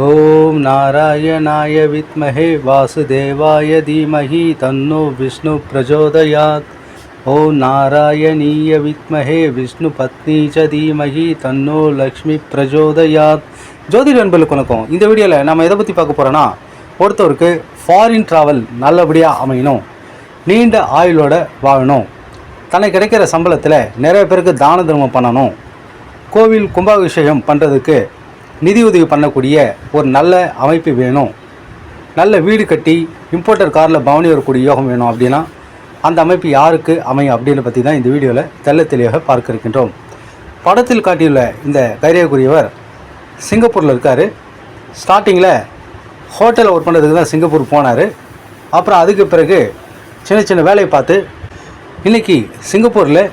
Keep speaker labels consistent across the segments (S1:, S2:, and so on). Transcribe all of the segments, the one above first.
S1: ஓம் நாராயணாய வித்மஹே வாசுதேவாய தீமஹி தன்னோ விஷ்ணு பிரச்சோதயாத் ஓம் நாராயணீய வித்மஹே விஷ்ணு பத்னி ச தீமஹி தன்னோ லக்ஷ்மி பிரச்சோதயாத் ஜோதிட நண்பர்களுக்கு வணக்கம். இந்த வீடியோவில் நம்ம எதை பற்றி பார்க்க போகிறோன்னா ஒருத்தருக்கு ஃபாரின் ட்ராவல் நல்லபடியாக அமையணும். நீண்ட ஆயுளோட வாழணும். தனக்கு கிடைக்கிற சம்பளத்தில் நிறைய பேருக்கு தான தர்மம் பண்ணணும். கோவில் கும்பாபிஷேகம் பண்ணுறதுக்கு நிதி உதவி பண்ணக்கூடிய ஒரு நல்ல அமைப்பு வேணும். நல்ல வீடு கட்டி இம்போர்ட்டர் காரில் பவனி வரக்கூடிய யோகம் வேணும் அப்படின்னா அந்த அமைப்பு யாருக்கு அமையும் அப்படின்னு பற்றி தான் இந்த வீடியோவில் தெல்ல தெளிவாக பார்க்க இருக்கின்றோம். படத்தில் காட்டியுள்ள இந்த கைரியக்குரியவர் சிங்கப்பூரில் இருக்கார். ஸ்டார்டிங்கில் ஹோட்டலில் ஒர்க் பண்ணுறதுக்கு தான் சிங்கப்பூர் போனார். அப்புறம் அதுக்கு பிறகு சின்ன சின்ன வேலையை பார்த்து இன்றைக்கி சிங்கப்பூரில்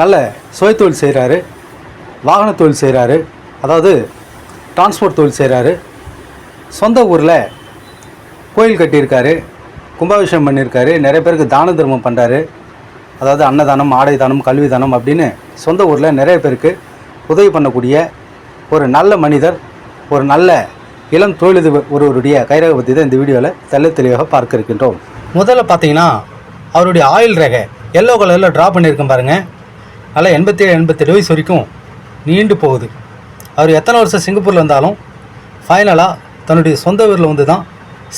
S1: நல்ல சுயத்தொழில் செய்கிறாரு வாகன தொழில் செய்கிறாரு அதாவது டிரான்ஸ்போர்ட் தொழில் செய்கிறாரு சொந்த ஊரில் கோயில் கட்டியிருக்காரு. கும்பாபிஷேகம் பண்ணியிருக்காரு. நிறைய பேருக்கு தான தர்மம் பண்ணுறாரு அதாவது அன்னதானம் ஆடை தானம் கல்வி தானம் அப்படின்னு சொந்த ஊரில் நிறைய பேருக்கு உதவி பண்ணக்கூடிய ஒரு நல்ல மனிதர் ஒரு நல்ல இளம் தொழிலதிபர் ஒருவருடைய கைரக பற்றி தான் இந்த வீடியோவில் தெல்ல தெளிவாக பார்க்க இருக்கின்றோம். முதல்ல பார்த்தீங்கன்னா அவருடைய ஆயில் ரேகை எல்லோ கலரில் ட்ரா பண்ணியிருக்கேன் பாருங்கள் நல்லா எண்பத்தேழு எண்பத்தெட்டு வயசு வரைக்கும் நீண்டு போகுது. அவர் எத்தனை வருஷம் சிங்கப்பூரில் இருந்தாலும் ஃபைனலாக தன்னுடைய சொந்த ஊரில் வந்து தான்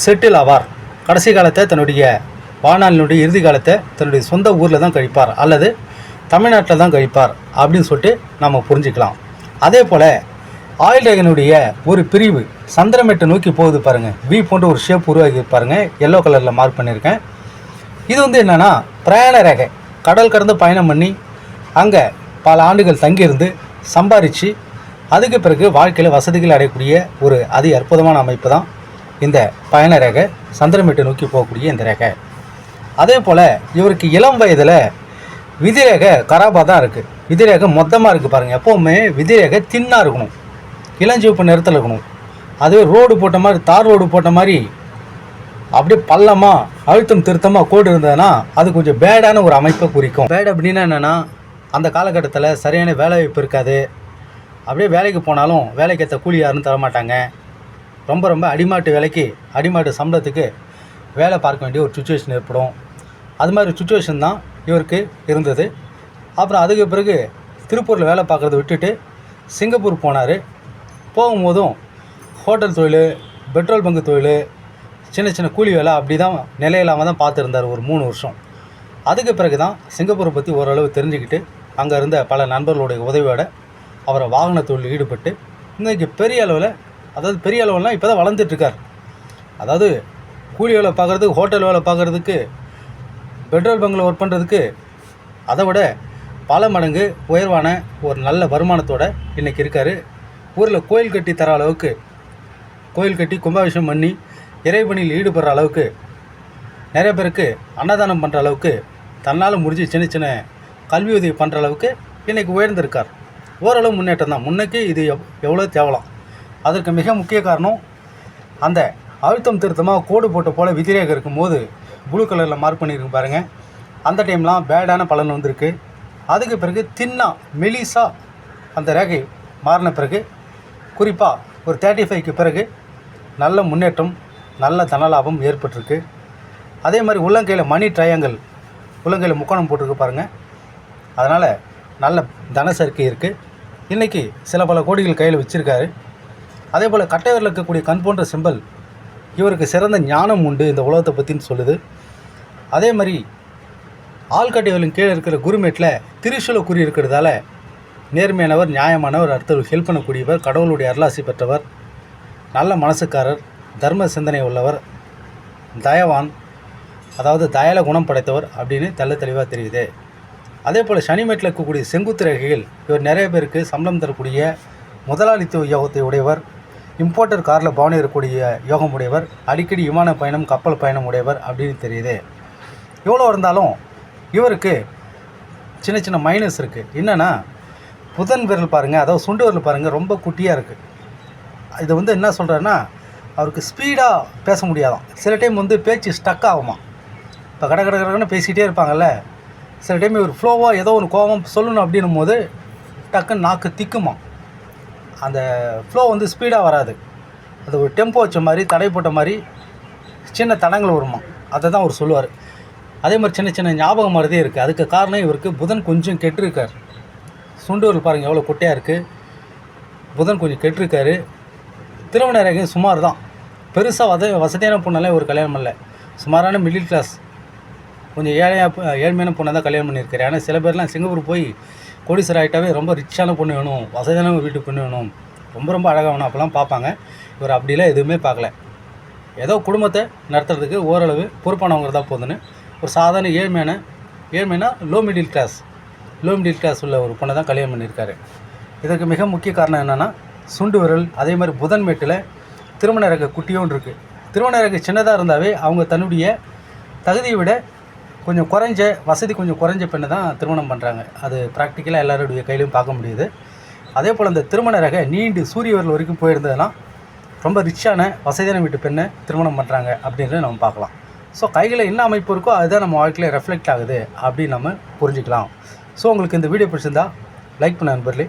S1: செட்டில் ஆவார். கடைசி காலத்தை தன்னுடைய வாழ்நாளினுடைய இறுதி காலத்தை தன்னுடைய சொந்த ஊரில் தான் கழிப்பார். அல்லது தமிழ்நாட்டில் தான் கழிப்பார் அப்படின்னு சொல்லிட்டு நம்ம புரிஞ்சுக்கலாம். அதே போல் ஆயில் ரேகனுடைய ஒரு பிரிவு சந்திரமேட்டை நோக்கி போகுது பாருங்கள் வி போன்ற ஒரு ஷேப் உருவாக்கி பாருங்கள் எல்லோ கலரில் மார்க் பண்ணியிருக்கேன். இது வந்து என்னென்னா பிரயாண ரேகை. கடல் கடந்து பயணம் பண்ணி அங்கே பல ஆண்டுகள் தங்கியிருந்து சம்பாரித்து அதுக்கு பிறகு வாழ்க்கையில் வசதிகள் அடையக்கூடிய ஒரு அதி அற்புதமான அமைப்பு தான் இந்த பயண ரேகை. சந்திரமேட்டை நோக்கி போகக்கூடிய இந்த ரேகை. அதே போல் இவருக்கு இளம் வயதில் விதிரேகை கராபாக தான் இருக்குது விதிரேகை மொத்தமாக இருக்குது பாருங்கள் எப்போவுமே விதிரேகை தின்னாக இருக்கணும். இளஞ்சிவப்பு நிறத்தில் இருக்கணும். அதுவே ரோடு போட்ட மாதிரி தார் ரோடு போட்ட மாதிரி அப்படியே பள்ளமாக அழுத்தம் திருத்தமாக கோடு இருந்ததுன்னா அது கொஞ்சம் பேடான ஒரு அமைப்பை குறிக்கும். பேட் அப்படின்னா என்னென்னா அந்த காலகட்டத்தில் சரியான வேலை வாய்ப்பு இருக்காது. அப்படியே வேலைக்கு போனாலும் வேலைக்கு ஏற்ற கூலி யாரும் தரமாட்டாங்க. ரொம்ப ரொம்ப அடிமாட்டு வேலைக்கு அடிமாட்டு சம்பளத்துக்கு வேலை பார்க்க வேண்டிய ஒரு சுச்சுவேஷன் ஏற்படும். அது மாதிரி சுச்சுவேஷன் தான் இவருக்கு இருந்தது. அப்புறம் அதுக்கு பிறகு திருப்பூரில் வேலை பார்க்குறத விட்டுட்டு சிங்கப்பூர் போனார். போகும்போதும் ஹோட்டல் தொழில் பெட்ரோல் பங்கு தொழில் சின்ன சின்ன கூலி வேலை அப்படி தான் நிலையில்லாமல் தான் பார்த்துருந்தார் ஒரு மூணு வருஷம். அதுக்கு பிறகு தான் சிங்கப்பூரை பற்றி ஓரளவு தெரிஞ்சுக்கிட்டு அங்கே இருந்த பல நண்பர்களுடைய உதவியோட அவரை வாகன தொழில் ஈடுபட்டு இன்றைக்கி பெரிய அளவில் அதாவது பெரிய அளவுலாம் இப்போ தான் வளர்ந்துட்டுருக்கார். அதாவது கூலி வேலை பார்க்குறதுக்கு ஹோட்டல் வேலை பார்க்குறதுக்கு பெட்ரோல் பங்கில் ஒர்க் பண்ணுறதுக்கு அதை விட பல மடங்கு உயர்வான ஒரு நல்ல வருமானத்தோடு இன்றைக்கி இருக்கார். ஊரில் கோயில் கட்டி தர அளவுக்கு கோயில் கட்டி கும்பாபிஷேகம் பண்ணி இறைபணியில் ஈடுபடுற அளவுக்கு நிறைய பேருக்கு அன்னதானம் பண்ணுற அளவுக்கு தன்னால் முடிஞ்சு சின்ன சின்ன கல்வி உதவி பண்ணுற அளவுக்கு இன்றைக்கி உயர்ந்திருக்கார். ஓரளவு முன்னேற்றம் தான். முன்னைக்கு இது எவ் எவ்வளோ தேவலாம். அதற்கு மிக முக்கிய காரணம் அந்த அழுத்தம் திருத்தமாக கோடு போட்ட போல் விதிரேகம் இருக்கும்போது ப்ளூ கலரில் மார்க் பண்ணியிருக்கு பாருங்கள் அந்த டைம்லாம் பேடான பலன் வந்திருக்கு. அதுக்கு பிறகு தின்னா மெலிசா அந்த ரேகை மாறின பிறகு குறிப்பாக ஒரு தேர்ட்டி ஃபைவ்க்கு பிறகு நல்ல முன்னேற்றம் நல்ல தனலாபம் ஏற்பட்டிருக்கு. அதே மாதிரி உள்ளங்கையில் மணி ட்ரையாங்கல் உள்ளங்கையில் முக்கோணம் போட்டிருக்கு பாருங்கள் அதனால் நல்ல தன சேர்க்கை இருக்குது இன்றைக்கி சில பல கோடிகள் கையில் வச்சுருக்காரு. அதே போல் கட்டையரில் இருக்கக்கூடிய கண் போன்ற சிம்பல் இவருக்கு சிறந்த ஞானம் உண்டு இந்த உலகத்தை பற்றின்னு சொல்லுது. அதே மாதிரி ஆள்கட்டைவரின் கீழே இருக்கிற குருமேட்டில் திரிசூல குறி இருக்கிறதால நேர்மையானவர் நியாயமானவர் அடுத்தவர் ஹெல்ப் பண்ணக்கூடியவர் கடவுளுடைய அருளாசி பெற்றவர் நல்ல மனசுக்காரர் தர்ம சிந்தனை உள்ளவர் தயவான் அதாவது தயல குணம் படைத்தவர் அப்படின்னு தெள்ள தெளிவாக தெரியுது. அதே போல் சனிமேட்டில் இருக்கக்கூடிய செங்குத்து ரேகையில் இவர் நிறைய பேருக்கு சம்பளம் தரக்கூடிய முதலாளித்துவ யோகத்தை உடையவர் இம்போர்ட்டர் காரில் பவனி இருக்கக்கூடிய யோகம் உடையவர் அடிக்கடி விமான பயணம் கப்பல் பயணம் உடையவர் அப்படின்னு தெரியுது. எவ்வளோ இருந்தாலும் இவருக்கு சின்ன சின்ன மைனஸ் இருக்குது என்னென்னா புதன் விரல் பாருங்கள் அதாவது சுண்டு விரல் பாருங்கள் ரொம்ப குட்டியாக இருக்குது இது வந்து என்ன சொல்கிறாருன்னா அவருக்கு ஸ்பீடாக பேச முடியாதாம் சில டைம் வந்து பேச்சு ஸ்டக் ஆகுமா இப்போ கட கட கடன்னு பேசிகிட்டே இருப்பாங்கல்ல சில டைம் ஒரு ஃப்ளோவாக ஏதோ ஒரு கோபம் சொல்லணும் அப்படின்னும் போது டக்குன்னு நாக்கு திக்குமா. அந்த ஃப்ளோ வந்து ஸ்பீடாக வராது. அது ஒரு டெம்போ வச்ச மாதிரி தடை போட்ட மாதிரி சின்ன தடங்கள் வருமா. அதை தான் அவர் சொல்லுவார். அதே மாதிரி சின்ன சின்ன ஞாபகம் மாதிரியே இருக்குது அதுக்கு காரணம் இவருக்கு புதன் கொஞ்சம் கெட்டிருக்கார். சுண்டூரில் பாருங்கள் எவ்வளோ குட்டையாக இருக்குது புதன் கொஞ்சம் கெட்டிருக்காரு. திருவண்ணரகம் சுமார் தான். பெருசாக வத வசதியான பொண்ணெல்லாம் ஒரு கல்யாணம் இல்லை சுமாரான மிடில் கிளாஸ் கொஞ்சம் ஏழையாக ஏழ்மையான பொண்ணை தான் கல்யாணம் பண்ணியிருக்காரு. ஆனால் சில பேர்லாம் சிங்கப்பூர் போய் கோடீஸ்வரர் ஆகிட்டாவே ரொம்ப ரிச்சான பொண்ணு வேணும் வசதியான வீட்டு பொண்ணு வேணும். ரொம்ப ரொம்ப அழகாக வேணும். அப்போலாம் பார்ப்பாங்க. இவர் அப்படிலாம் எதுவுமே பார்க்கல. ஏதோ குடும்பத்தை நடத்துறதுக்கு ஓரளவு பொறுப்பானவங்க தான் போதுன்னு. ஒரு சாதாரண ஏழ்மையான ஏழ்மைனா low middle class low middle class உள்ள ஒரு பொண்ணை தான் கல்யாணம் பண்ணியிருக்காரு. இதற்கு மிக முக்கிய காரணம் என்னென்னா சுண்டு விரல் அதே மாதிரி புதன் மேட்டில் திருமண ரக குட்டியும் இருக்குது திருமண ரக சின்னதாக இருந்தாவே அவங்க தன்னுடைய தகுதியை விட கொஞ்சம் குறைஞ்ச வசதி கொஞ்சம் குறைஞ்ச பெண்ணை தான் திருமணம் பண்ணுறாங்க அது ப்ராக்டிக்கலாக எல்லாருடைய கையிலையும் பார்க்க முடியுது. அதே போல் இந்த திருமண ரக நீண்டு சூரிய வரைக்கும் போயிருந்ததுன்னா ரொம்ப ரிச்சான வசதியான வீட்டு பெண்ணை திருமணம் பண்ணுறாங்க அப்படின்றத நம்ம பார்க்கலாம். ஸோ கையில் என்ன அமைப்பு இருக்கோ அதுதான் நம்ம வாழ்க்கையில் ரெஃப்ளெக்ட் ஆகுது அப்படின்னு நம்ம புரிஞ்சுக்கலாம். ஸோ உங்களுக்கு இந்த வீடியோ பிடிச்சிருந்தா லைக் பண்ண நண்பர்களே.